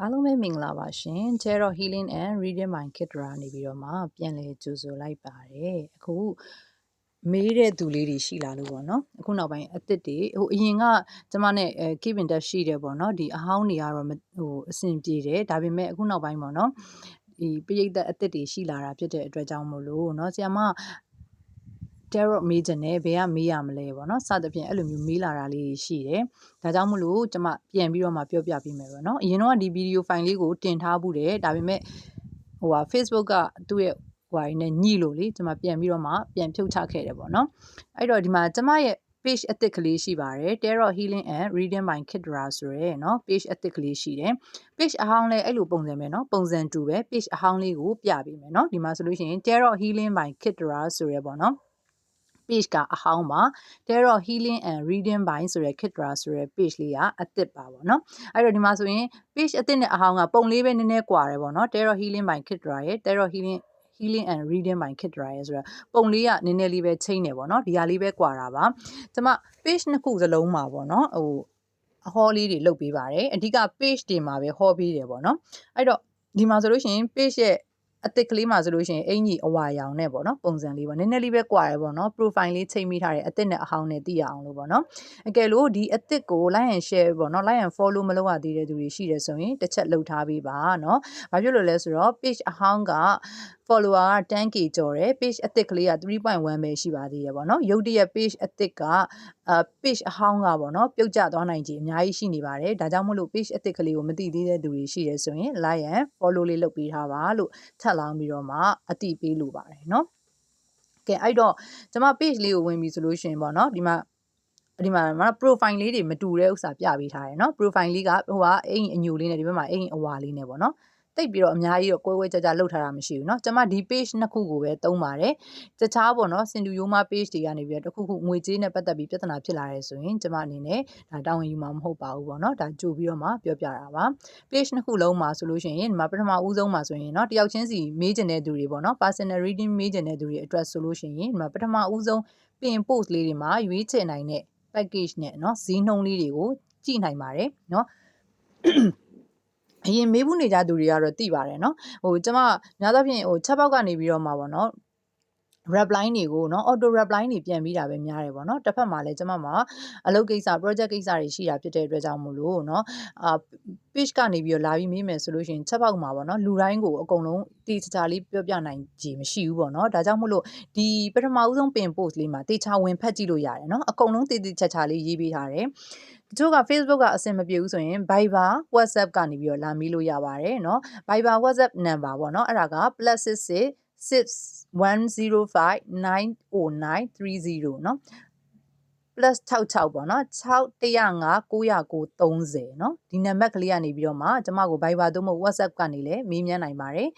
အားလုံးပဲမင်္ဂလာပါရှင် Tarot Healing and Reading Mind Kitra နေပြီးတော့မှပြန်လည်ကြိုဆိုလိုက်ပါတယ်အခုမေးတဲ့သူလေးတွေရှိလာလို့ပေါ့နော်အခုနောက်ပိုင်းအစ်စ်တွေဟိုအရင်ကကျမနဲ့အဲ keep in touch ရှိတယ်ပေါ့နော်ဒီအဟောင်းတွေကတော့မဟိုအဆင်ပြေတယ်ဒါပေမဲ့အခုနောက်ပိုင်းပေါ့နော်ဒီပရိသတ်အစ်စ်တွေရှိလာတာဖြစ်တဲ့အတွက်ကြောင့်မို့လို့เนาะဆရာမ tarot မေးချင်တယ်ဘယ်ကမေးရမလဲပေါ့နော်စသဖြင့်အဲ့လိုမျိုးမေးလာတာလေးတွေရှိတယ်ဒါကြောင့်မလို့ကျွန်မပြန်ပြီးတော့မှပြောပြပေးမယ်ပေါ့နော်အရင်တော့ဒီဗီဒီယိုဖိုင်လေးကိုတင်ထားဘူးတယ်ဒါပေမဲ့ဟိုဟာ Facebook ကသူ့ရဲ့ဟိုဟာနဲ့ညှိလို့လေကျွန်မပြန်ပြီးတော့မှပြန်ဖြုတ်ချခဲ့တယ်ပေါ့နော်အဲ့တော့ဒီမှာကျွန်မရဲ့ page အသစ်ကလေးရှိပါတယ် Tarot Healing and Reading by Kidra ဆိုရဲเนาะ page အသစ်ကလေးရှိတယ် page အဟောင်းလဲအဲ့လိုပုံစံပဲเนาะပုံစံတူပဲ page အဟောင်းလေးကိုပြပေးမယ်เนาะဒီမှာဆိုလို့ရှိရင် Tarot Healing by Kidra ဆိုရဲပေါ့เนาะ page ကအဟောင်းပါ Tarot Healing and Reading by ဆိုရယ် Kidra ဆိုရယ် page လေးကအသစ်ပါပေါ့နော်အဲ့တော့ဒီမှာဆိုရင် page အသစ်နဲ့အဟောင်းကပုံလေးပဲနည်းနည်းကွာတယ်ပေါ့နော် Tarot Healing by Kidra ရယ် Tarot Healing healing and reading by Kidra ရယ်ဆိုတော့ပုံလေးကနည်းနည်းလေးပဲချိန်နေပေါ့နော်ဒီဟာလေးပဲကွာတာပါကျွန်မ page နှစ်ခုစလုံးမှာပေါ့နော်ဟိုအဟောလေးတွေလုတ်ပေးပါတယ်အဓိက page တွေမှာပဲဟောပေးတယ်ပေါ့နော်အဲ့တော့ဒီမှာဆိုလို့ရှိရင် page ရဲ့ အသစ်ကလေးမှာဆိုလို့ရှိရင်အင်ကြီးအဝါရောင်နဲ့ပေါ့နော်ပုံစံလေးပေါ့နည်းနည်းလေးပဲကွာတယ်ပေါ့နော် profile လေးချိန်မိထားတယ်အသစ်နဲ့အဟောင်းနဲ့သိရအောင်လို့ပေါ့နော်အကယ်လို့ဒီအသစ်ကို like and share ပေါ့နော် like and follow မလုပ်ရသေးတဲ့သူတွေရှိတယ်ဆိုရင်တစ်ချက်လှုပ်ထားပေးပါနော်ဘာဖြစ်လို့လဲဆိုတော့ page အဟောင်းက follower က 10k ကျော်တယ် page အသစ်ကလေးက3.1ပဲရှိပါသေးတယ်ပေါ့နော်ရုပ်တရက် page အသစ်ကအာ page အဟောင်းကပေါ့နော်ပြုတ်ကျသွားနိုင်ခြေအများကြီးရှိနေပါတယ်ဒါကြောင့်မို့လို့ page အသစ်ကလေးကိုမသိသေးတဲ့သူတွေရှိတယ်ဆိုရင် like and follow လေးလုပ်ပေးထားပါလို့ထပ်လောင်းပြီးတော့မှအတိပေးလိုပါတယ်နော်ကဲအဲ့တော့ကျွန်မ page လေးကိုဝင်ပြီဆိုလို့ရှိရင်ပေါ့နော်ဒီမှာဒီမှာမ profile လေးတွေမတူတဲ့ဥစ္စာပြပေးထားတယ်เนาะ profile လေးကဟိုကအိမ်အညိုလေးနဲ့ဒီဘက်မှာအိမ်အဝါလေးနဲ့ပေါ့เนาะ တိတ်ပြီးတော့အများကြီးတော့ကွဲကွဲကြကြလှုပ်ထားတာမရှိဘူးเนาะကျွန်မဒီ page နှစ်ခုကိုပဲသုံးပါတယ်တခြားပေါ့เนาะစင်တူယိုမာ page တွေကနေပြီးတော့တခုခုငွေကြေးနဲ့ပတ်သက်ပြီးပြဿနာဖြစ်လာရဲဆိုရင်ကျွန်မအနေနဲ့ဒါတာဝန်ယူမှာမဟုတ်ပါဘူးပေါ့เนาะဒါကြိုပြီးတော့မှပြောပြတာပါ page နှစ်ခုလုံးမှာဆိုလို့ရှိရင်ဒီမှာပထမဦးဆုံးမှာဆိုရင်เนาะတယောက်ချင်းစီမေးချင်တဲ့သူတွေပေါ့เนาะ personal reading မေးချင်တဲ့သူတွေအတွက်ဆိုလို့ရှိရင်ဒီမှာပထမဦးဆုံးပင် post လေးတွေမှာရွေးချယ်နိုင်တဲ့ package နဲ့เนาะဈေးနှုန်းလေးတွေကိုကြည့်နိုင်ပါတယ်เนาะ အရင်မေးဘူးနေကြသူတွေကတော့သိပါတယ်နော်ဟိုကျမများသောဖြင့်ဟိုချက်ပေါက်ကနေပြီးတော့မှာပေါ့နော် นาะ reply တွေကိုเนาะ auto reply တွေပြန်ပြီးတာပဲများတယ်ပေါ့เนาะတစ်ဖက်မှာလည်းကျွန်မမှာအလုပ်ကိစ္စ project ကိစ္စတွေရှိတာဖြစ်တဲ့အတွက်ကြောင့်မို့လို့เนาะအာ page ကနေပြီးတော့လာပြီးမေးမယ်ဆိုလို့ရှိရင်ချက်ပေါက်မှာပေါ့เนาะလူတိုင်းကိုအကုန်လုံးတေချာချာလေးပြောပြနိုင်ကြမရှိဘူးပေါ့เนาะဒါကြောင့်မို့လို့ဒီပထမဦးဆုံးပင် post လေးမှာတေချာဝင်ဖတ်ကြည့်လို့ရတယ်เนาะအကုန်လုံးတေတေချာချာလေးရေးပေးထားတယ်တချို့က Facebook ကအဆင်မပြေဘူးဆိုရင် Viber WhatsApp ကနေပြီးတော့လာမေးလို့ရပါတယ်เนาะ Viber WhatsApp number ပေါ့เนาะအဲ့ဒါက +66 10590930เนาะ plus 66ပေါ့နော်6105 930เนาะဒီနံပါတ်ကလေးကနေပြီးတော့မှကျမကို Viber သို့မဟုတ် WhatsApp ကနေလည်းမေးမြန်းနိုင်ပါတယ်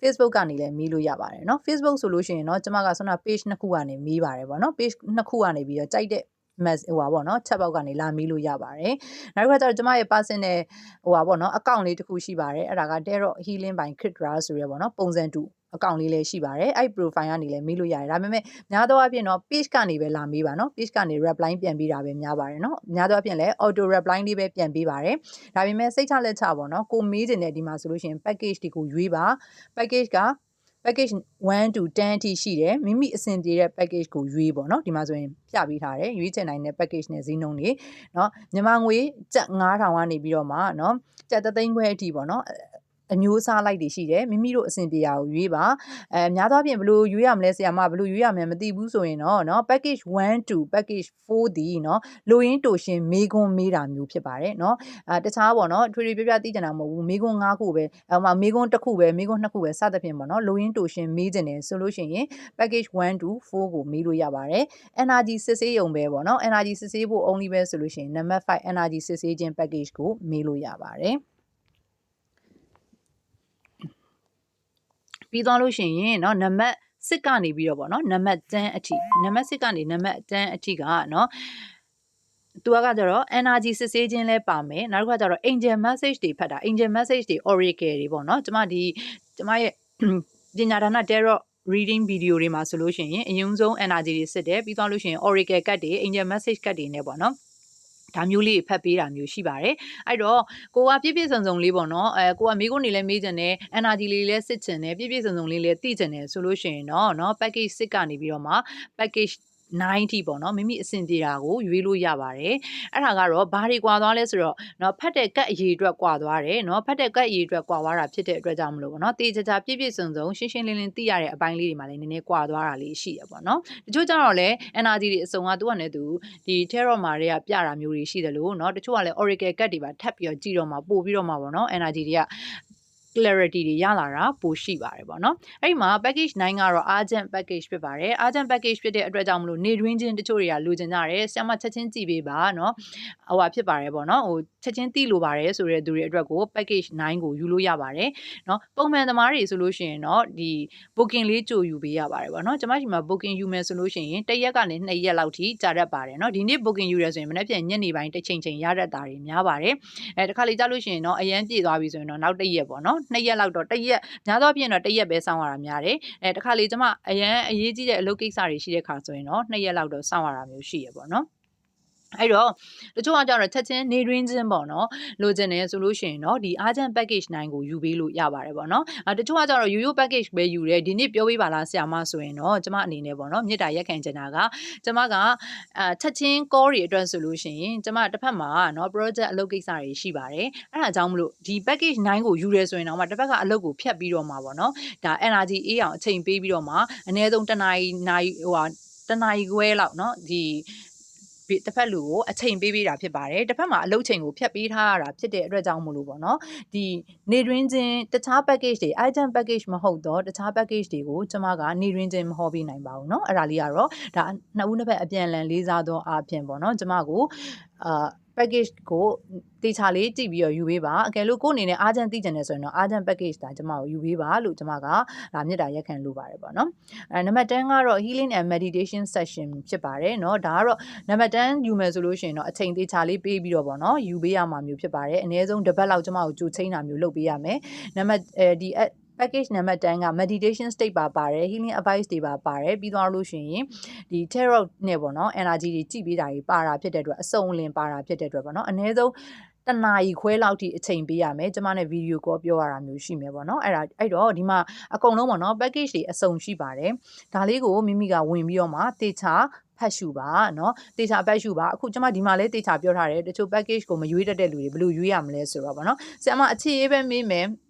Facebook ကနေလည်းမေးလို့ရပါတယ်เนาะ Facebook ဆိုလို့ရှိရင်เนาะကျမကဆွမ်းနာ page နှစ်ခုကနေမေးပါတယ်ပေါ့เนาะ page နှစ်ခုကနေပြီးတော့ကြိုက်တဲ့ mess ဟိုပါပေါ့နော်ချက်ပေါက်ကနေလာမေးလို့ရပါတယ်နောက်တစ်ခါကျတော့ကျမရဲ့ personal ဟိုပါပေါ့နော် account လေးတစ်ခုရှိပါတယ်အဲ့ဒါက Tarot Healing by Kidra ဆိုရဲပေါ့နော်ပုံစံတူ အကောင့်လေးလည်းရှိပါတယ်အဲ့ profile ကနေလည်းမေးလို့ရတယ်ဒါပေမဲ့များသောအားဖြင့်တော့ page ကနေပဲလာမေးပါနော် page ကနေ reply ပြန်ပေးတာပဲများပါတယ်နော်များသောအားဖြင့်လည်း auto reply လေးပဲပြန်ပေးပါတယ်ဒါပေမဲ့စိတ်ချလက်ချပေါ့နော်ကိုမေးတဲ့ဒီမှာဆိုလို့ရှိရင် package တွေကိုရွေးပါ package က package 1 to 10အထိရှိတယ်မိမိအဆင်ပြေတဲ့ package ကိုရွေးပေါ့နော်ဒီမှာဆိုရင်ပြပေးထားတယ်ရွေးချယ်နိုင်တဲ့ package နဲ့ဈေးနှုန်းတွေเนาะမြန်မာငွေကျပ်9000ကနေပြီးတော့မှเนาะကျပ်3သိန်းခွဲအထိပေါ့เนาะ အမျိုးအစားလိုက်တွေရှိတယ်မိမိတို့အဆင်ပြေတာကိုရွေးပါအဲများသောအားဖြင့်ဘလို့ရွေးရမလဲဆရာမဘလို့ရွေးရမလဲမသိဘူးဆိုရင်တော့เนาะ package 1 to package 4ဒီเนาะလိုရင်းတိုရှင်မေခွန်းမေးတာမျိုးဖြစ်ပါတယ်เนาะအဲတခြားပေါ့เนาะထွေထွေပြပြသိကြတာမဟုတ်ဘူးမေခွန်း၅ခုပဲအဲမှာမေခွန်းတစ်ခုပဲမေခွန်းနှစ်ခုပဲစသဖြင့်ပေါ့เนาะလိုရင်းတိုရှင်မေးကြတယ်ဆိုလို့ရှိရင် package 1 to 4ကိုမေးလို့ရပါတယ် energy စစ်ဆေးရုံပဲပေါ့เนาะ energy စစ်ဆေးဖို့ only ပဲဆိုလို့ရှိရင် number 5 energy စစ်ဆေးခြင်း package ကိုမေးလို့ရပါတယ် ပြီးသွားလို့ရှိရင်เนาะနံပါတ်6ကနေပြီးတော့ပေါ့နော်နံပါတ်10အထိနံပါတ်6ကနေနံပါတ်10အထိကเนาะသူကကြတော့ energy စစ်ဆေးခြင်းလဲပါမယ်နောက်တစ်ခါကျတော့ angel message တွေဖတ်တာ angel message တွေ oracle တွေပေါ့နော်ကျမဒီကျမရဲ့ပညာဒါန tarot reading video တွေမှာဆိုလို့ရှိရင်အရင်ဆုံး energy တွေစစ်တယ်ပြီးသွားလို့ရှိရင် oracle card တွေ angel message card တွေနဲ့ပေါ့နော် ဒါမျိုးလေးဖတ်ပေးတာမျိုးရှိပါတယ်အဲ့တော့ကိုကပြည့်ပြည့်စုံစုံလေးပေါ့နော်အဲကိုကမိကိုနေလဲမေးချင်တယ် energy လေးလဲစစ်ချင်တယ်ပြည့်ပြည့်စုံစုံလေးလဲသိချင်တယ်ဆိုလို့ရှိရင်တော့နော် package 6ကနေပြီးတော့မှ package 90ပေါ့နော်မိမိအဆင်ပြေတာကိုရွေးလို့ရပါတယ်အဲ့ဒါကတော့ဘာတွေကွာသွားလဲဆိုတော့เนาะဖတ်တဲ့ကတ်အရေးအတွက်ကွာသွားတယ်เนาะဖတ်တဲ့ကတ်အရေးအတွက်ကွာသွားတာဖြစ်တဲ့အတွက်ကြောင့်မလို့ပေါ့နော်တေးချာချာပြည့်ပြည့်စုံစုံရှင်းရှင်းလင်းလင်းသိရတဲ့အပိုင်းလေးတွေမှာလည်းနည်းနည်းကွာသွားတာလေးရှိတယ်ပေါ့နော်တချို့ကျတော့လည်း energy တွေအစုံကသူကလည်းသူဒီ tarot မှာတွေကပြတာမျိုးတွေရှိတယ်လို့เนาะတချို့ကလည်း oracle ကတ်တွေပါထပ်ပြီးတော့ကြည့်တော့မှပို့ပြီးတော့မှပေါ့နော် energy တွေက clarity တွေရလာတာပိုရှိပါတယ်ပေါ့နော်အဲ့ဒီမှာ package 9ကတော့ urgent package ဖြစ်ပါတယ် urgent package ဖြစ်တဲ့အတွက်ကြောင့်မလို့နေတွင်းချင်းတချို့တွေကလိုချင်ကြတယ်ဆရာမချက်ချင်းကြည့်ပေးပါเนาะဟိုဟာဖြစ်ပါတယ်ပေါ့နော်ဟို ချက်ချင်းသိလိုပါတယ်ဆိုတဲ့သူတွေအတွက်ကို package 9ကိုယူလို့ရပါတယ်เนาะပုံမှန်သမားတွေဆိုလို့ရှိရင်เนาะဒီ booking လေးကြိုယူပေးရပါတယ်ပေါ့နော်ကျွန်မရှိမှာ booking ယူမယ်ဆိုလို့ရှိရင်တစ်ရက်ကနေနှစ်ရက်လောက်ထိကြာတတ်ပါတယ်เนาะဒီနေ့ booking ယူရဆိုရင်မနေ့ပြန်ညနေပိုင်းတစ်ချိန်ချိန်ရတတ်တာတွေများပါတယ်အဲတခါလေကြာလို့ရှိရင်เนาะအရန်ပြည့်သွားပြီဆိုရင်တော့နောက်တစ်ရက်ပေါ့နော်နှစ်ရက်လောက်တော့တစ်ရက်များသောအားဖြင့်တော့တစ်ရက်ပဲစောင့်ရတာများတယ်အဲတခါလေကျမအရန်အရေးကြီးတဲ့အလုပ်ကိစ္စတွေရှိတဲ့ခါဆိုရင်တော့နှစ်ရက်လောက်တော့စောင့်ရတာမျိုးရှိရပေါ့နော် အဲ့တော့တချို့ကကြတော့ချက်ချင်းနေရင်းချင်းပေါ့နော်လိုချင်တယ်ဆိုလို့ရှိရင်တော့ဒီ agent package 9ကိုယူပေးလို့ရပါတယ်ပေါ့နော်အဲတချို့ကကြတော့ yoyo package ပဲယူတယ်ဒီနေ့ပြောပေးပါလားဆရာမဆိုရင်တော့ကျမအနေနဲ့ပေါ့နော်မြေတားရက်ခံချင်တာကကျမကအဲချက်ချင်း call တွေအတွက်ဆိုလို့ရှိရင်ကျမတစ်ဖက်မှာနော် project အလုပ်ကိစ္စတွေရှိပါတယ်အဲ့ဒါကြောင့်မလို့ဒီ package 9ကိုယူတယ်ဆိုရင်တော့မှတစ်ဖက်ကအလုပ်ကိုဖြတ်ပြီးတော့မှာပေါ့နော်ဒါ energy အေးအောင်အချိန်ပေးပြီးတော့မှအနည်းဆုံးတစ်နာရီနာရီဟိုဟာတစ်နာရီခွဲလောက်နော်ဒီ တစ်ဖက်လူကိုအချိန်ပေးပေးတာဖြစ်ပါတယ်တစ်ဖက်မှာအလုပ်ချိန်ကိုဖြတ်ပေးထားရတာဖြစ်တဲ့အတွက်ကြောင့်မို့လို့ပေါ့နော်ဒီနေတွင်းချင်းတခြား package တွေ item package မဟုတ်တော့တခြား package တွေကိုကျွန်မကနေတွင်းချင်းမဟောပေးနိုင်ပါဘူးเนาะအဲ့ဒါလေးကတော့ဒါနှစ်ဦးနှစ်ဖက်အပြန်အလှန်လေးစားသောအားဖြင့်ပေါ့နော်ကျွန်မကိုအာ package ကိုတေချာလေးကြည့်ပြီးတော့ယူပေးပါအကယ်လို့ကိုယ်အနေနဲ့အားချမ်းသိကြတယ်ဆိုရင်တော့အားချမ်း package ဒါကျွန်မကိုယူပေးပါလို့ကျွန်မကဒါမြစ်တာရက်ခံလိုပါတယ်ပေါ့နော်အဲနံပါတ်10ကတော့ healing and meditation session ဖြစ်ပါတယ်เนาะဒါကတော့နံပါတ်10ယူမယ်ဆိုလို့ရှိရင်တော့အချိန်တေချာလေးပေးပြီးတော့ပေါ့နော်ယူပေးရမှာမျိုးဖြစ်ပါတယ်အနည်းဆုံးတစ်ပတ်လောက်ကျွန်မကိုကြိုချိန်တာမျိုးလုပ်ပေးရမယ်နံပါတ်အဲဒီ package နံပါတ်10က meditation state ပါပါတယ် healing advice တွေပါပါတယ်ပြီးသွားလို့ရှိရင်ဒီ tarot နဲ့ပေါ့နော် energy တွေကြည့်ပေးတာတွေပါတာဖြစ်တဲ့အတွက်အစုံလင်ပါတာဖြစ်တဲ့အတွက်ပေါ့နော်အနည်းဆုံးတနာရီခွဲလောက်ထိအချိန်ပေးရမယ်ကျမနဲ့ဗီဒီယိုကောပြောရတာမျိုးရှိမယ်ပေါ့နော်အဲ့ဒါအဲ့တော့ဒီမှာအကုန်လုံးပေါ့နော် package တွေအစုံရှိပါတယ်ဒါလေးကိုမိမိကဝင်ပြီးတော့မှတေချာဖတ်ရှုပါเนาะတေချာဖတ်ရှုပါအခုကျွန်မဒီမှာလဲတေချာပြောထားတယ်တချို့ package ကိုမရွေးတတ်တဲ့လူတွေဘယ်လိုရွေးရမလဲဆိုတော့ဗောနော်ဆရာမအခြေရေးပဲမေးမယ်အာ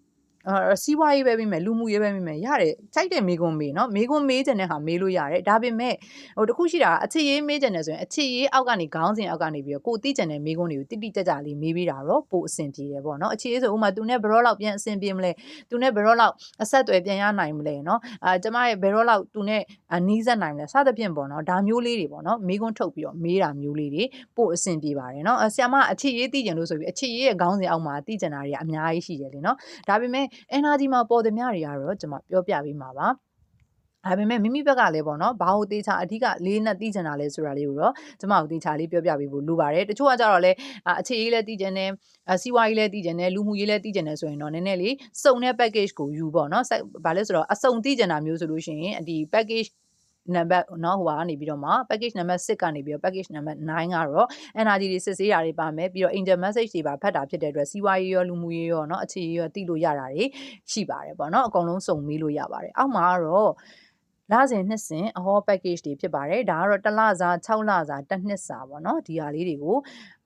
စီးပွားရေးပဲပြီးမယ်လူမှုရေးပဲပြီးမယ်ရတယ်စိုက်တဲ့မေးခွန်းမေးနော်မေးခွန်းမေးချင်တဲ့ဟာမေးလို့ရတယ်ဒါပေမဲ့ဟိုတခုရှိတာအခြေရေးမေးချင်တယ်ဆိုရင်အခြေရေးအောက်ကနေခေါင်းစဉ်အောက်ကနေပြီးတော့ကိုသိချင်တဲ့မေးခွန်းတွေကိုတိတိကျကျလေးမေးပြီးတာတော့ပိုအဆင်ပြေတယ်ပေါ့နော်အခြေရေးဆိုဥမာသူနဲ့ဘရော့လောက်ပြန်အဆင်ပြေမလဲသူနဲ့ဘရော့လောက်အဆက်အသွယ်ပြန်ရနိုင်မလဲနော်အာကျမရဲ့ဘရော့လောက်သူနဲ့နီးစပ်နိုင်မလဲစသဖြင့်ပေါ့နော်ဒါမျိုးလေးတွေပေါ့နော်မေးခွန်းထုတ်ပြီးတော့မေးတာမျိုးလေးတွေပိုအဆင်ပြေပါတယ်နော်ဆ iam အခြေရေးသိချင်လို့ဆိုပြီးအခြေရေးရဲ့ခေါင်းစဉ်အောက်မှာသိချင်တာတွေကအများကြီးရှိတယ်လေနော်ဒါပေမဲ့ energy မှာပေါ်သည်များတွေကတော့ကျွန်မပြောပြပေးမှာပါဒါပေမဲ့မိမိဘက်ကလည်းပေါ့နော်ဘာလို့တေချာအဓိကလေးနဲ့သိချင်တာလဲဆိုတာလေးကိုတော့ကျမတို့တေချာလေးပြောပြပေးဖို့လိုပါတယ်တချို့ကကြတော့လေအခြေရေးလည်းသိချင်တယ်စီးပွားရေးလည်းသိချင်တယ်လူမှုရေးလည်းသိချင်တယ်ဆိုရင်တော့နည်းနည်းလေးစုံတဲ့ package ကိုယူပေါ့နော်ဘာလဲဆိုတော့အစုံသိချင်တာမျိုးဆိုလို့ရှိရင်ဒီ package နံပါတ်เนาะဟိုကနေပြီးတော့မှ package နံပါတ်6ကနေပြီးတော့ package နံပါတ်9ကတော့ energy တွေစစ်ဆေးတာတွေပါမယ်ပြီးတော့ angel message တွေပါဖတ်တာဖြစ်တဲ့အတွက်စီးပွားရေးရောလူမှုရေးရောเนาะအခြေရေးရောသိလို့ရတာတွေရှိပါတယ်ပေါ့เนาะအကုန်လုံးစုံမေးလို့ရပါတယ်အောက်မှာကတော့လစဉ်နှစ်စဉ်အဟော package တွေဖြစ်ပါတယ်ဒါကတော့တစ်လစာ6လစာတစ်နှစ်စာပေါ့နော်ဒီဟာလေးတွေကို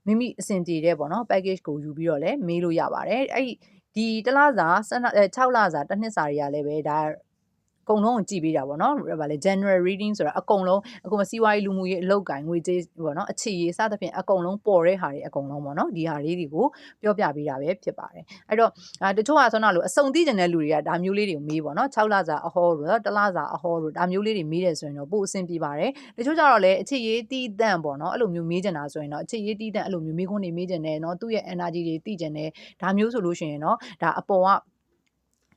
မိမိအဆင်ပြေတဲ့ပေါ့နော် package ကိုယူပြီးတော့လည်းမေးလို့ရပါတယ်အဲ့ဒီတစ်လစာ6လစာတစ်နှစ်စာတွေကလည်းပဲဒါ အကုန်လုံးကိုကြည့်ပေးတာပေါ့နော်ဗာလေ general reading ဆိုတာအကုန်လုံးအခုမစီးပွားရေးလူမှုရေးအလုပ်ကိုင်ငွေကြေးပေါ့နော်အခြေရေးစသဖြင့်အကုန်လုံးပေါ်တဲ့ဟာတွေအကုန်လုံးပေါ့နော်ဒီဟာလေးတွေကိုပြောပြပေးတာပဲဖြစ်ပါတယ်အဲ့တော့တချို့ကဆိုတော့လို့အစုံသိကျင်တဲ့လူတွေကဒါမျိုးလေးတွေကိုမေးပေါ့နော်6လစာအဟောတို့တလစာအဟောတို့ဒါမျိုးလေးတွေမေးတယ်ဆိုရင်တော့ပို့အဆင်ပြေပါတယ်တချို့ကြတော့လေအခြေရေးတီးတန့်ပေါ့နော်အဲ့လိုမျိုးမေးကြတာဆိုရင်တော့အခြေရေးတီးတန့်အဲ့လိုမျိုးမေးခွန်းတွေမေးကြတယ်နော်သူ့ရဲ့ energy တွေသိကြတယ်ဒါမျိုးဆိုလို့ရှိရင်တော့ဒါအပေါ်က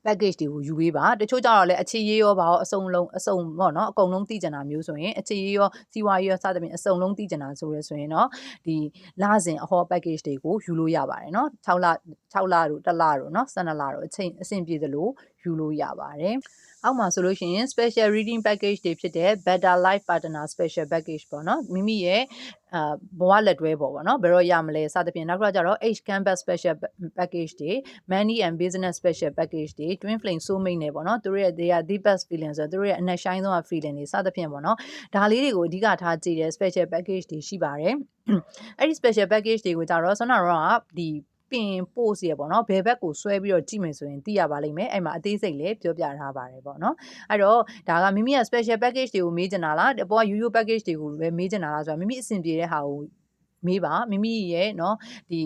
package တွေကိုယူပေးပါတချို့ကြတော့လည်းအခြေရေးရောပါရောအစုံလုံးအစုံပေါ့နော်အကုန်လုံးသိကြတာမျိုးဆိုရင်အခြေရေးရောစီဝါရေးရောစသဖြင့်အစုံလုံးသိကြတာဆိုရဆိုရင်တော့ဒီလစဉ်အဟော package တွေကိုယူလို့ရပါတယ်နော်6လ6လတို့1လတို့နော်12လတို့အချိန်အဆင်ပြေသလိုယူယူလို့ရပါတယ်အောက်မှာဆိုလို့ရှိရင် special reading package တွေဖြစ်တဲ့ better life partner special package ပေါ့နော်မိမိရဲ့ အာဘဝလက်တွဲပေါ့ဗောနော်ဘယ်တော့ရမလဲစသဖြင့်နောက်တစ်ခါကျတော့ H campus special package တွေ money and business special package တွေ twin flame soulmate နဲ့ပေါ့နော်သူတို့ရဲ့ they are the best feeling ဆိုတော့သူတို့ရဲ့အနက်ရှိုင်းဆုံး feeling တွေစသဖြင့်ပေါ့နော်ဒါလေးတွေကိုအဓိကထားကြည့်တဲ့ special package တွေရှိပါတယ်အဲ့ဒီ special package တွေကိုကြတော့ဆောနာတော့ကဒီ ပင် post ရပေါ့နော်ဘယ်ဘက်ကိုဆွဲပြီးတော့ကြည့်မယ်ဆိုရင်သိရပါလိမ့်မယ်အဲ့မှာအသေးစိတ်လည်းပြောပြထားပါတယ်ပေါ့နော်အဲ့တော့ဒါကမိမိက special package တွေကိုမေးချင်တာလားအပေါ်က UU package တွေကိုပဲမေးချင်တာလားဆိုတော့မိမိအဆင်ပြေတဲ့ဟာကိုမေးပါမိမိရဲ့เนาะဒီ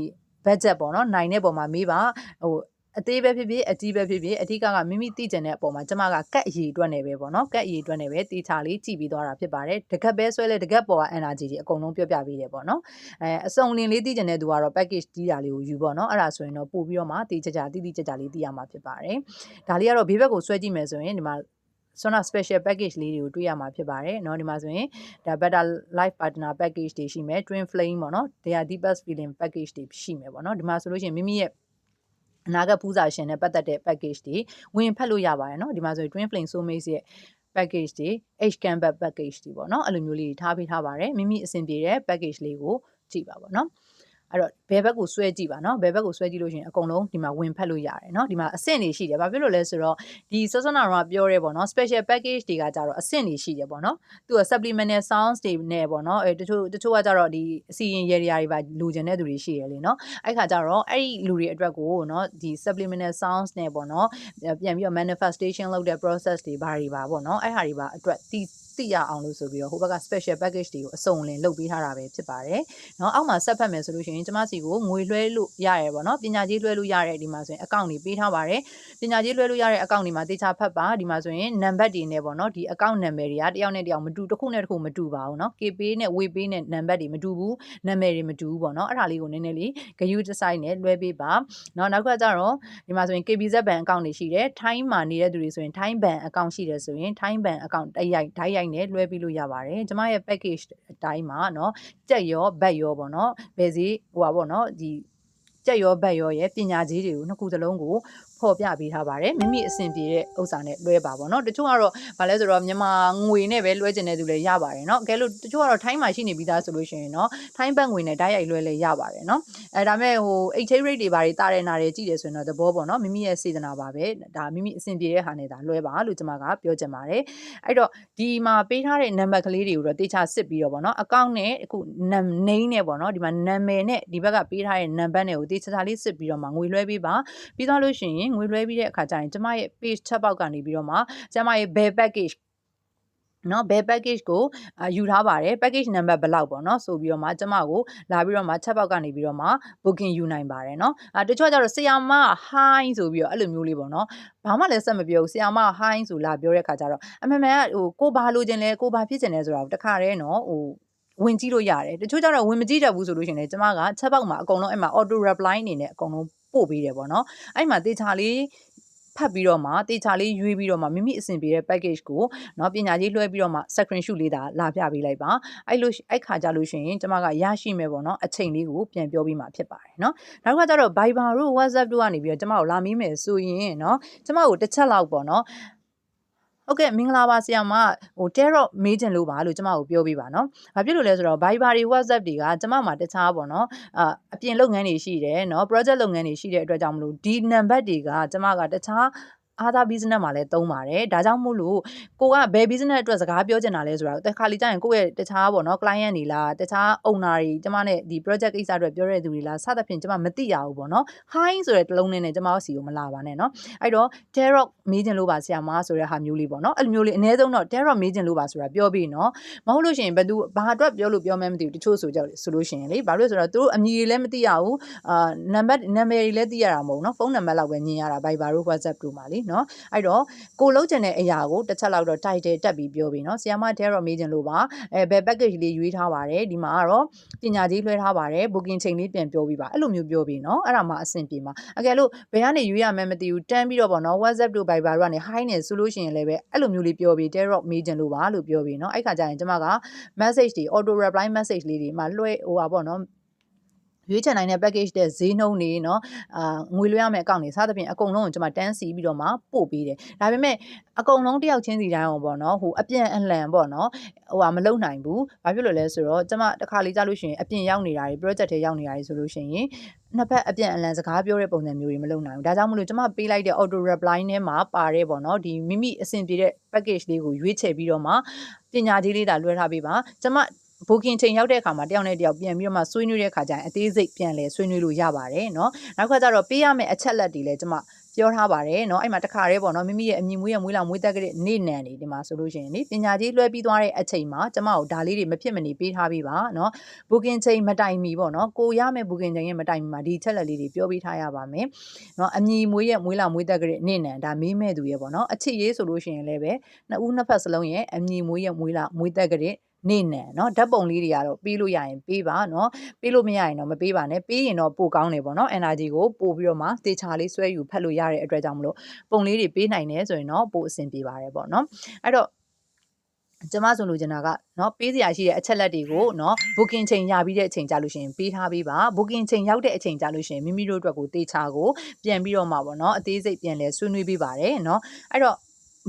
budget ပေါ့နော်နိုင်တဲ့ပုံမှာမေးပါဟို အသေးပဲဖြစ်ဖြစ်အကြီးပဲဖြစ်ဖြစ်အဓိကကမိမိသိကျင်တဲ့အပေါ်မှာကျမကကတ်အရေးအတွက်နေပဲပေါ့နော်ကတ်အရေးအတွက်နေပဲတေချာလေးကြည့်ပြီးသွားတာဖြစ်ပါတယ်တကက်ပဲဆွဲလဲတကက်ပေါ်က energy တွေအကုန်လုံးပြောပြပေးတယ်ပေါ့နော်အဲအစုံလင်လေးသိကျင်တဲ့သူကတော့ package တီးတာလေးကိုယူပေါ့နော်အဲ့ဒါဆိုရင်တော့ပို့ပြီးတော့မှတေချာချာတိတိကျကျလေးသိရမှာဖြစ်ပါတယ်ဒါလေးကတော့ဘေးဘက်ကိုဆွဲကြည့်မယ်ဆိုရင်ဒီမှာဆွမ်းနာ special package လေးတွေကိုတွေ့ရမှာဖြစ်ပါတယ်เนาะဒီမှာဆိုရင်ဒါ better life partner package တွေရှိမယ် twin flame ပေါ့เนาะ they are deepest feeling package တွေရှိမယ်ပေါ့เนาะဒီမှာဆိုလို့ရှိရင်မိမိရဲ့ အနာဂတ်ပူဇာရှင်နဲ့ပတ်သက်တဲ့ package တွေဝင်ဖက်လို့ရပါတယ်เนาะဒီမှာဆိုရင် twin flame soulmates ရဲ့ package တွေ H canvas package တွေပေါ့เนาะအဲ့လိုမျိုးလေးထားပေးထားပါတယ်မိမိအဆင်ပြေတဲ့ package လေးကိုကြည့်ပါပေါ့เนาะ အဲ့တော့ဘယ်ဘက်ကိုဆွဲကြည့်ပါနော်ဘယ်ဘက်ကိုဆွဲကြည့်လို့ရှိရင်အကုန်လုံးဒီမှာဝင်ဖက်လို့ရတယ်နော်ဒီမှာအဆင့်တွေရှိတယ်ဘာဖြစ်လို့လဲဆိုတော့ဒီစောစောနာတော့ပြောရဲပေါ့နော် special package တွေကကြတော့အဆင့်တွေရှိတယ်ပေါ့နော်သူက supplemental sounds တွေနဲ့ပေါ့နော်အဲတချို့တချို့ကကြတော့ဒီအစီရင်ရေရာတွေပါလိုချင်တဲ့သူတွေရှိရလေနော်အဲ့ခါကြတော့အဲ့ဒီလူတွေအတွက်ကိုနော်ဒီ supplemental sounds နဲ့ပေါ့နော်ပြန်ပြီးတော့ manifestation လုပ်တဲ့ process တွေဘာတွေပါပေါ့နော်အဲ့ဟာတွေပါအတွက်ဒီ သိရအောင်လို့ဆိုပြီးတော့ဟိုဘက်က special package တွေကိုအစုံလင်လုပ်ပေးထားတာပဲဖြစ်ပါတယ်เนาะအောက်မှာဆက်ဖတ်မယ်ဆိုလို့ရှိရင်ကျမစီကိုငွေလွှဲလို့ရရဲပေါ့နော်ပညာကြီးလွှဲလို့ရရဲဒီမှာဆိုရင်အကောင့်တွေပေးထားပါတယ်ပညာကြီးလွှဲလို့ရတဲ့အကောင့်တွေမှာတေချာဖတ်ပါဒီမှာဆိုရင်နံပါတ်တွေနဲ့ပေါ့နော်ဒီအကောင့်နံပါတ်တွေကတယောက်နဲ့တယောက်မတူတစ်ခုနဲ့တစ်ခုမတူပါဘူးเนาะ KP နဲ့ WP နဲ့နံပါတ်တွေမတူဘူးနာမည်တွေမတူဘူးပေါ့နော်အဲ့ဒါလေးကိုနည်းနည်းလေးဂယုဒီဇိုင်းနဲ့လွှဲပေးပါเนาะနောက်ကကြတော့ဒီမှာဆိုရင် KBZ ဘဏ်အကောင့်တွေရှိတယ်ထိုင်းမှာနေတဲ့သူတွေဆိုရင်ထိုင်းဘဏ်အကောင့်ရှိတယ်ဆိုရင်ထိုင်းဘဏ်အကောင့်တိုက်ရိုက်ဓာတ်ရိုက် နဲ့လွှဲပေးလို့ရပါတယ်ကျမရဲ့ package အတိုင်းမှာเนาะကြက်ရောဘတ်ရောပေါ့เนาะဘယ်စီဟိုပါပေါ့เนาะဒီကြက်ရောဘတ်ရောရဲ့ပညာကြီးတွေကိုနှစ်ခုစလုံးကို ဖော်ပြပေးထားပါတယ်မိမိအဆင်ပြေတဲ့ဥစ္စာနဲ့လွှဲပါပေါ့နော်တချို့ကတော့ဗာလဲဆိုတော့မြန်မာငွေနဲ့ပဲလွှဲကျင်တဲ့သူလည်းရပါတယ်နော်အကယ်လို့တချို့ကတော့ထိုင်းမှာရှိနေပြီးသားဆိုလို့ရှိရင်နော်ထိုင်းဘတ်ငွေနဲ့ဓာတ်ရိုက်လွှဲလည်းရပါတယ်နော်အဲဒါမဲ့ဟို exchange rate တွေဘာတွေတာတဲ့နာတွေကြည့်တယ်ဆိုရင်တော့သဘောပေါ့နော်မိမိရဲ့စေတနာပါပဲဒါမိမိအဆင်ပြေတဲ့ဟာနဲ့ဒါလွှဲပါလို့ကျွန်မကပြောချင်ပါတယ်အဲ့တော့ဒီမှာပေးထားတဲ့နံပါတ်ကလေးတွေကိုတော့တေချာစစ်ပြီးတော့ပေါ့နော်အကောင့်နဲ့အခု name နဲ့ပေါ့နော်ဒီမှာနာမည်နဲ့ဒီဘက်ကပေးထားတဲ့နံပါတ်နဲ့ကိုတေချာလေးစစ်ပြီးတော့မှငွေလွှဲပေးပါပြီးသွားလို့ရှိရင်ငွေလွှဲပြီးတဲ့အခါကျရင်ကျမရဲ့ page ချက်ပေါက်ကနေပြီးတော့မှကျမရဲ့ bell package နော်ဘယ် package ကိုယူထားပါတယ် package number ဘယ်လောက်ပေါ့နော်ဆိုပြီးတော့မှကျမကိုလာပြီးတော့မှချက်ပေါက်ကနေပြီးတော့မှ booking ယူနိုင်ပါတယ်နော်အဲတချို့ကျတော့ဆရာမ hi ဆိုပြီးတော့အဲ့လိုမျိုးလေးပေါ့နော်ဘာမှလည်းစက်မပြောဘူးဆရာမ hi ဆိုလာပြောတဲ့ခါကျတော့အမှန်မှန်ကဟိုကိုဘာလိုချင်လဲကိုဘာဖြစ်ချင်လဲဆိုတာတခါတည်းနော်ဟိုဝင်ကြည့်လို့ရတယ်တချို့ကျတော့ဝင်မကြည့်တတ်ဘူးဆိုလို့ရှိရင်လည်းကျမကချက်ပေါက်မှာအကုန်လုံးအဲ့မှာ auto reply အနေနဲ့အကုန်လုံး ပို့ပေးတယ်ပေါ့နော်အဲ့မှာတေချာလေးဖတ်ပြီးတော့မှတေချာလေးရွေးပြီးတော့မှမိမိအဆင်ပြေတဲ့ package ကိုเนาะပညာကြီးလွှဲပြီးတော့မှ screen shoot လေးဒါလာပြပေးလိုက်ပါအဲ့လိုအဲ့ခါကြလို့ရှိရင်ကျမကရရှိမယ်ပေါ့เนาะအချိန်လေးကိုပြန်ပြောပြီးမှဖြစ်ပါတယ်เนาะနောက်ကကြတော့ Viber တို့ WhatsApp တို့ကနေပြီးတော့ကျမကိုလာမေးမယ်ဆိုရင်เนาะကျမကိုတစ်ချက်လောက်ပေါ့เนาะ ဟုတ်ကဲ့မင်္ဂလာပါဆရာမဟိုတဲတော့မေးချင်လို့ပါလို့ကျမကိုပြောပြပါနော်။ဘာဖြစ်လို့လဲဆိုတော့ Viber တွေ WhatsApp တွေကကျမမှာတခြားပေါ့နော်။အာအပြင်လုပ်ငန်းတွေရှိတယ်နော် project လုပ်ငန်းတွေရှိတဲ့အတွက်ကြောင့်မလို့ဒီနံပါတ်တွေကကျမကတခြား အားသား business မှာလည်းသုံးပါတယ်ဒါကြောင့်မို့လို့ကိုကဘယ် business အတွက်စကားပြောချင်တာလဲဆိုတာတခါလေကြာရင်ကိုယ့်ရဲ့တခြားပေါ့နော် client တွေလားတခြား owner တွေကျမနဲ့ဒီ project ကိစ္စအတွက်ပြောတဲ့သူတွေလားစသဖြင့်ကျမမသိရဘူးပေါ့နော် hi ဆိုတဲ့တလုံးနဲ့ကျမတို့စီကိုမလာပါနဲ့နော်အဲ့တော့ tarot မေးချင်လို့ပါဆရာမဆိုတဲ့ဟာမျိုးလေးပေါ့နော်အဲ့လိုမျိုးလေးအနည်းဆုံးတော့ tarot မေးချင်လို့ပါဆိုတာပြောပြီးနော်မဟုတ်လို့ရှိရင်ဘယ်သူဘာအတွက်ပြောလို့ပြောမှန်းမသိဘူးတချို့ဆိုကြဆိုလို့ရှိရင်လေဘာလို့လဲဆိုတော့သူတို့အမည်တွေလည်းမသိရဘူးအာနံပါတ်နာမည်တွေလည်းသိရတာမဟုတ်နော်ဖုန်းနံပါတ်လောက်ပဲမြင်ရတာ Viber တို့ WhatsApp တို့မှာလीနော်အဲ့တော့ကိုလုံးကျင်တဲ့အရာကိုတစ်ချက်လောက်တော့ title တက်ပြီးပြောပြီးနော်ဆီယမတဲတော့မေးခြင်းလို့ပါအဲဘယ် package လေးရွေးထားပါတယ်ဒီမှာကတော့ပညာကြီးလွှဲထားပါတယ် booking ချိန်လေးပြန်ပြောပြီးပါအဲ့လိုမျိုးပြောပြီးနော်အဲ့ဒါမှအဆင်ပြေမှာအကယ်လို့ဘယ်ကနေရွေးရမှန်းမသိဘူးတန်းပြီးတော့ပေါ့နော် WhatsApp တို့ Viber တို့ကနေ hi နဲ့ဆိုလို့ရှိရင်လည်းပဲအဲ့လိုမျိုးလေးပြောပြီးတဲတော့မေးခြင်းလို့ပါလို့ပြောပြီးနော်အဲ့ခါကျရင်ကျွန်မက message တွေ auto reply message လေးတွေမှာလွှဲဟိုပါပေါ့နော် ရွေးချယ်နိုင်တဲ့ package တဲ့ဈေးနှုန်းတွေနော်အာငွေလွှဲရမယ့် account တွေစသဖြင့်အကုန်လုံးကိုကျွန်မတန်းစီပြီးတော့မှပို့ပေးတယ်ဒါပေမဲ့အကုန်လုံးတယောက်ချင်းစီတိုင်းအောင်ပေါ့နော်ဟိုအပြန်အလှန်ပေါ့နော်ဟိုဟာမလုံနိုင်ဘူးဘာဖြစ်လို့လဲဆိုတော့ကျွန်မတစ်ခါလေးကြားလို့ရှိရင်အပြင်ရောက်နေတာတွေ project တွေရောက်နေတာတွေဆိုလို့ရှိရင်နှစ်ဖက်အပြန်အလှန်စကားပြောတဲ့ပုံစံမျိုးတွေမလုပ်နိုင်ဘူးဒါကြောင့်မလို့ကျွန်မပေးလိုက်တဲ့ auto reply နဲ့မှာပါတဲ့ပေါ့နော်ဒီမိမိအဆင်ပြေတဲ့ package လေးကိုရွေးချယ်ပြီးတော့မှပညာကြီးလေးဒါလွှဲထားပေးပါကျွန်မ booking ချိန်ရောက်တဲ့အခါမှာတယောက်နဲ့တယောက်ပြန်ပြီးတော့မှဆွေးနွေးတဲ့အခါကျရင်အသေးစိတ်ပြန်လဲဆွေးနွေးလို့ရပါတယ်เนาะနောက်ခါကျတော့ပေးရမယ့်အချက်လက်တွေလည်းကျွန်မပြောထားပါတယ်เนาะအဲ့မှာတခါတည်းပေါ့เนาะမိမိရဲ့အမြင်မွေးရမွေးလာမွေးတက်ကတဲ့နေ့နံနေဒီမှာဆိုလို့ရှိရင်လေပညာကြီးလွှဲပြီးသွားတဲ့အချိန်မှာကျွန်မကိုဒါလေးတွေမဖြစ်မနေပေးထားပြီးပါเนาะ booking ချိန်မတိုင်မီပေါ့เนาะကိုရမယ့် booking ချိန်ရဲ့မတိုင်မီမှာဒီချက်လက်လေးတွေပြောပေးထားရပါမယ်เนาะအမြင်မွေးရမွေးလာမွေးတက်ကတဲ့နေ့နံဒါမေးမဲ့သူရဲ့ပေါ့เนาะအချစ်ရေးဆိုလို့ရှိရင်လည်းပဲနှစ်ဦးနှစ်ဖက်စလုံးရဲ့အမြင်မွေးရမွေးလာမွေးတက်ကတဲ့ နေနံเนาะဓာတ်ပုံလေးတွေကတော့ပေးလို့ရရင်ပေးပါเนาะပေးလို့မရရင်တော့မပေးပါနဲ့ပေးရင်တော့ပိုကောင်းတယ်ပေါ့เนาะ energy ကိုပို့ပြီးတော့မှတေချာလေးဆွဲယူဖတ်လို့ရတဲ့အတွက်ကြောင့်မလို့ပုံလေးတွေပေးနိုင်တယ်ဆိုရင်တော့ပိုအဆင်ပြေပါတယ်ပေါ့เนาะအဲ့တော့ကျမဆိုလိုချင်တာကเนาะပေးစရာရှိတဲ့အချက်လက်တွေကိုเนาะ booking ချိန်ရပြီးတဲ့အချိန်ကြာလို့ရှိရင်ပေးထားပေးပါ booking ချိန်ရောက်တဲ့အချိန်ကြာလို့ရှိရင်မိမိတို့အတွက်ကိုတေချာကိုပြန်ပြီးတော့မှပေါ့เนาะအသေးစိတ်ပြန်လဲဆွေးနွေးပေးပါတယ်เนาะအဲ့တော့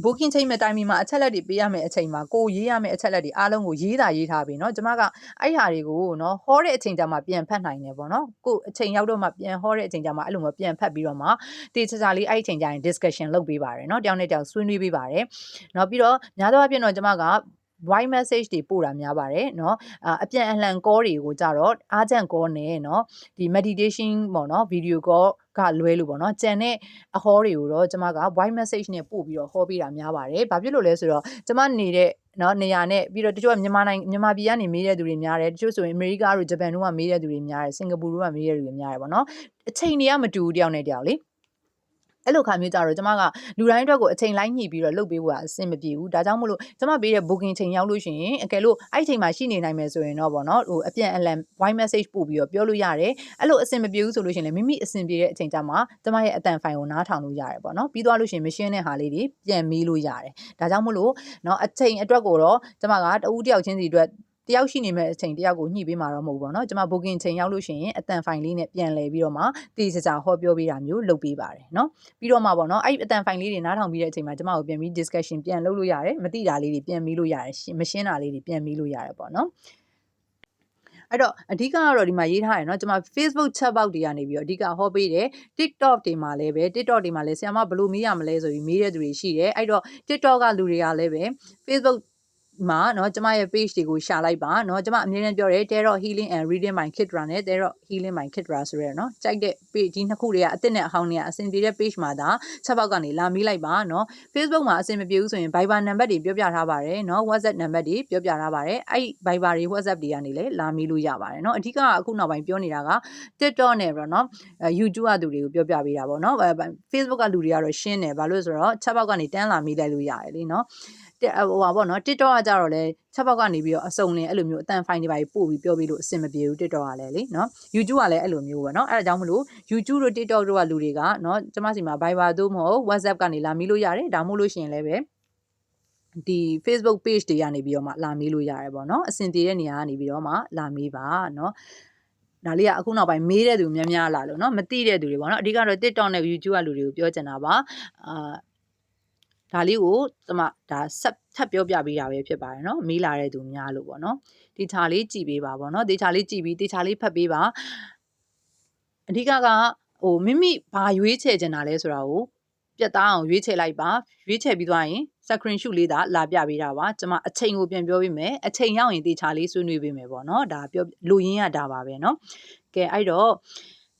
booking ချိန်မဲ့တိုင်မီမှာအချက်လက်တွေပေးရမယ့်အချိန်မှာကိုရေးရမယ့်အချက်လက်တွေအားလုံးကိုရေးတာရေးထားပြီเนาะကျမကအဲ့ဟာတွေကိုเนาะဟောတဲ့အချိန်ကြာမှပြန်ဖတ်နိုင်တယ်ပေါ့เนาะကိုအချိန်ရောက်တော့မှပြန်ဟောတဲ့အချိန်ကြာမှအဲ့လိုမျိုးပြန်ဖတ်ပြီးတော့မှတေချာချာလေးအဲ့ဒီအချိန်ကြာရင် discussion လုပ်ပေးပါတယ်เนาะတယောက်နဲ့တယောက်ဆွေးနွေးပေးပါတယ်เนาะပြီးတော့များသောအားဖြင့်တော့ကျမက voice message တွေပို့တာများပါတယ်เนาะအပြန်အလှန် call တွေကိုကြတော့အားကြံ call နဲ့เนาะဒီ meditation ပေါ့เนาะ video call ကလွဲလို့ပေါ့เนาะကြံတဲ့အဟောတွေကိုတော့ကျမက voice message နဲ့ပို့ပြီးတော့ဟောပေးတာများပါတယ်ဘာဖြစ်လို့လဲဆိုတော့ကျမနေတဲ့နော်နေရာနဲ့ပြီးတော့တချို့ကမြန်မာနိုင်ငံမြန်မာပြည်ကနေမေးတဲ့သူတွေများတယ်တချို့ဆိုရင်အမေရိကတို့ဂျပန်တို့ကမေးတဲ့သူတွေများတယ်စင်ကာပူတို့ကမေးတဲ့သူတွေများတယ်ပေါ့နော်အချိန်တွေကမတူဘူးတယောက်နဲ့တယောက်လေ အဲ့လိုခါမျိုးကြတော့ကျမကလူတိုင်းအတွက်ကိုအချိန်လိုက်ညှိပြီးတော့လုပ်ပေးဖို့အဆင်မပြေဘူးဒါကြောင့်မို့လို့ကျမပေးတဲ့ booking ချိန်ရောက်လို့ရှိရင်အကယ်လို့အဲ့ချိန်မှာရှိနေနိုင်မယ်ဆိုရင်တော့ဗောနော်ဟိုအပြန်အလှန် voice message ပို့ပြီးတော့ပြောလို့ရတယ်အဲ့လိုအဆင်မပြေဘူးဆိုလို့ရှိရင်လည်းမိမိအဆင်ပြေတဲ့အချိန်ကျမှကျမရဲ့အတန်ဖိုင်ကိုနားထောင်လို့ရတယ်ဗောနော်ပြီးသွားလို့ရှိရင်မရှင်းတဲ့ဟာလေးတွေပြန်မေးလို့ရတယ်ဒါကြောင့်မို့လို့เนาะအချိန်အတွက်ကိုတော့ကျမကတဦးတယောက်ချင်းစီအတွက် တယောက်ရှိနေမဲ့အချိန်တယောက်ကိုညှိပေးမှာတော့မဟုတ်ဘူးပေါ့နော်ကျွန်မ booking ချိန်ရောက်လို့ရှိရင်အတန်ဖိုင်လေးနဲ့ပြန်လဲပြီးတော့မှတေးစကြဟောပြောပေးတာမျိုးလုပ်ပေးပါတယ်เนาะပြီးတော့မှပေါ့နော်အဲ့အတန်ဖိုင်လေးတွေနားထောင်ပြီးတဲ့အချိန်မှာကျွန်မကိုပြန်ပြီး discussion ပြန်လုပ်လို့ရတယ်မသိတာလေးတွေပြန်မေးလို့ရတယ်မရှင်းတာလေးတွေပြန်မေးလို့ရတယ်ပေါ့နော်အဲ့တော့အဓိကကတော့ဒီမှာရေးထားရယ်เนาะကျွန်မ Facebook chat box တွေကနေပြီးတော့အဓိကဟောပေးတယ် TikTok တွေမှာလည်းပဲ TikTok တွေမှာလည်းဆရာမဘယ်လိုမေးရမလဲဆိုပြီးမေးတဲ့သူတွေရှိတယ်အဲ့တော့ TikTok ကလူတွေကလည်းပဲ Facebook မှာเนาะကျမရဲ့ page တွေကိုရှာလိုက်ပါเนาะကျမအမြဲတမ်းပြောတယ် Tarot Healing and Reading by Kidra နဲ့ Tarot Healing by Kidra ဆိုရဲเนาะကြိုက်တဲ့ page ဒီနှစ်ခုတွေကအစ်စ်နဲ့အဟောင်းတွေကအဆင်ပြေတဲ့ page မှာဒါချက်ပေါက်ကနေလာမိလိုက်ပါเนาะ Facebook မှာအဆင်မပြေဘူးဆိုရင် Viber နံပါတ်တွေပြောပြထားပါတယ်เนาะ WhatsApp နံပါတ်တွေပြောပြထားပါတယ်အဲ့ Viber တွေ WhatsApp တွေကနေလည်းလာမိလို့ရပါတယ်เนาะအဓိကအခုနောက်ပိုင်းပြောနေတာက TikTok နဲ့ပေါ့เนาะ YouTube ကသူတွေကိုပြောပြပေးတာပေါ့เนาะ Facebook ကလူတွေကတော့ရှင်းတယ်ဘာလို့လဲဆိုတော့ချက်ပေါက်ကနေတန်းလာမိလိုက်လို့ရတယ်လीเนาะ ဟိုပါပေါ့နော် TikTok ကကြတော့လဲချက်ပေါက်ကနေပြီးတော့အစုံလင်အဲ့လိုမျိုးအတန်ဖိုင်တွေပါပို့ပြီးပြောပြီးလို့အဆင်မပြေဘူး TikTok ကလည်းလေနော် YouTube ကလည်းအဲ့လိုမျိုးပဲနော်အဲ့ဒါကြောင့်မလို့ YouTube တို့ TikTok တို့ကလူတွေကနော်ကျမစီမှာ Viber တို့မဟုတ် WhatsApp ကနေလာမိလို့ရတယ်ဒါမှမဟုတ်လို့ရှိရင်လည်းပဲဒီ Facebook page တွေကနေပြီးတော့မှလာမေးလို့ရတယ်ပေါ့နော်အဆင်ပြေတဲ့နေရာကနေပြီးတော့မှလာမေးပါနော်ဒါလေးကအခုနောက်ပိုင်းမေးတဲ့သူများများလာလို့เนาะမသိတဲ့သူတွေပေါ့เนาะအဓိကတော့ TikTok နဲ့ YouTube ကလူတွေကိုပြောချင်တာပါအာ ဒါလေးကိုကျွန်မဒါဆက်ထပ်ပြောပြပေးတာပဲဖြစ်ပါတယ်เนาะမေးလာတဲ့သူများလို့ပေါ့เนาะဒီချာလေးကြည်ပေးပါပေါ့เนาะဒီချာလေးကြည်ပြီးဒီချာလေးဖတ်ပေးပါအဓိကကဟိုမိမိဘာရွေးချယ်ချင်တာလဲဆိုတာကိုပြတ်သားအောင်ရွေးချယ်လိုက်ပါရွေးချယ်ပြီးသွားရင် screen shoot လေးသာလာပြပေးတာပါကျွန်မအချိန်ကိုပြန်ပြောပေးမယ်အချိန်ရောက်ရင်တေချာလေးဆွေးနွေးပေးမယ်ပေါ့နော်ဒါပြောလူရင်းရတာပါပဲเนาะကဲအဲ့တော့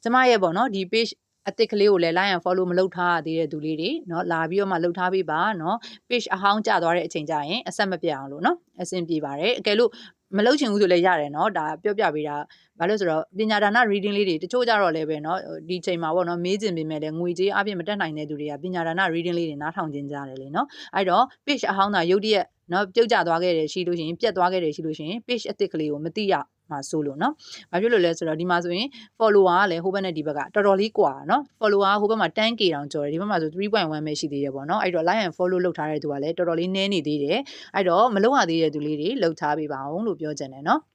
ကျွန်မရဲ့ပေါ့နော်ဒီ page အသစ်ကလေးကိုလည်း like and follow မလုပ်ထားသေးတဲ့သူလေးတွေเนาะလာပြီးတော့မှလုပ်ထားပေးပါเนาะ page အဟောင်းကျသွားတဲ့အချိန်ကျရင်အဆက်မပြတ်အောင်လို့เนาะအဆင်ပြေပါတယ်အကယ်လို့မလုပ်ချင်ဘူးဆိုလည်းရတယ်เนาะဒါပြောပြပေးတာဘာလို့ဆိုတော့ပညာဒါန reading လေးတွေတချို့ကြတော့လည်းပဲเนาะဒီချိန်မှာပေါ့เนาะမေးချင်ပေမဲ့လည်းငွေကြေးအပြင်မတက်နိုင်တဲ့သူတွေကပညာဒါန reading လေးတွေနားထောင်ခြင်းကြတယ်လေเนาะအဲ့တော့ page အဟောင်းသာရုပ်တရက်เนาะပြုတ်ကျသွားခဲ့တယ်ရှိလို့ရှိရင်ပြတ်သွားခဲ့တယ်ရှိလို့ရှိရင် page အသစ်ကလေးကိုမသိရ မှာဆိုလို့နော်။ဘာဖြစ်လို့လဲဆိုတော့ဒီမှာဆိုရင် follower ကလည်းဟိုဘက်နဲ့ဒီဘက်ကတော်တော်လေးကွာနော် follower ဟိုဘက်မှာ 10k တောင်ကျော်တယ်ဒီဘက်မှာဆို3.1ပဲရှိသေးတယ်ပေါ့နော်။အဲ့တော့ like and follow လုပ်ထားတဲ့သူကလည်းတော်တော်လေးနည်းနေသေးတယ်။အဲ့တော့မလုပ်ရသေးတဲ့သူလေးတွေလုပ်ထားပေးပါအောင်လို့ပြောချင်တယ်နော်။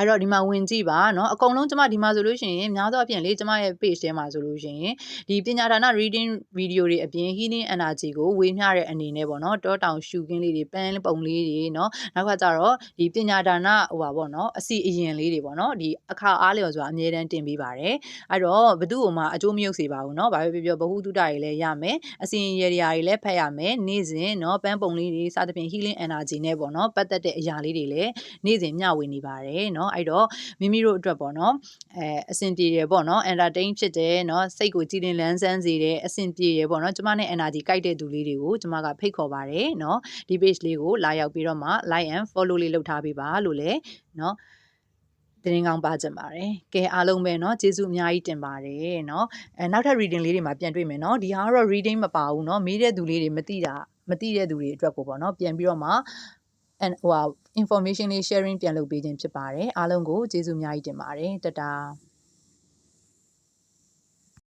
အဲ့တော့ဒီမှာဝင်ကြည့်ပါเนาะအကုန်လုံးကျမဒီမှာဆိုလို့ရှိရင်များသောအားဖြင့်လေကျမရဲ့ page ထဲမှာဆိုလို့ရှိရင်ဒီပညာဒါန reading video တွေအပြင် healing energy ကိုဝေမျှတဲ့အနေနဲ့ပေါ့နော်တောတောင်ရှုခင်းလေးတွေပန်းပုံလေးတွေเนาะနောက်ကကြတော့ဒီပညာဒါနဟိုပါပေါ့နော်အစီအရင်လေးတွေပေါ့နော်ဒီအခါအားလျော်စွာအမြဲတမ်းတင်ပေးပါတယ်အဲ့တော့ဘသူ့ကိုမှအကျိုးမရုပ်စေပါဘူးเนาะဘာပဲပြောပြောဘ ഹു တုတတွေလည်းရမယ်အစီရင်ရတွေလည်းဖတ်ရမယ်နေ့စဉ်เนาะပန်းပုံလေးတွေစသဖြင့် healing energy နဲ့ပေါ့နော်ပတ်သက်တဲ့အရာလေးတွေလည်းနေ့စဉ်မျှဝေနေပါတယ်เนาะ အဲ့တော့မိမိတို့အတွက်ပေါ့နော်အဲအဆင်ပြေရပေါ့နော် entertain ဖြစ်တယ်เนาะစိတ်ကိုကြည်လင်လန်းဆန်းစေတယ်အဆင်ပြေရပေါ့နော်ကျမနဲ့ energy ကြိုက်တဲ့သူလေးတွေကိုကျမကဖိတ်ခေါ်ပါတယ်เนาะဒီ page လေးကိုလာရောက်ပြီးတော့မှ like and follow လေးလုပ်ထားပေးပါလို့လည်းเนาะတင်းကောင်းပါကြပါတယ်။ကဲအားလုံးပဲเนาะကျေးဇူးအများကြီးတင်ပါတယ်เนาะအဲနောက်ထပ် reading လေးတွေမှာပြန်တွေ့မယ်เนาะဒီဟာကတော့ reading မပါဘူးเนาะမေးတဲ့သူလေးတွေမသိတာမသိတဲ့သူတွေအတွက်ကိုပေါ့เนาะပြန်ပြီးတော့မှ and ဟို information လေး sharing ပြန်လုပ်ပေးခြင်းဖြစ်ပါတယ်အားလုံးကိုကျေးဇူးအများကြီးတင်ပါတယ်တတား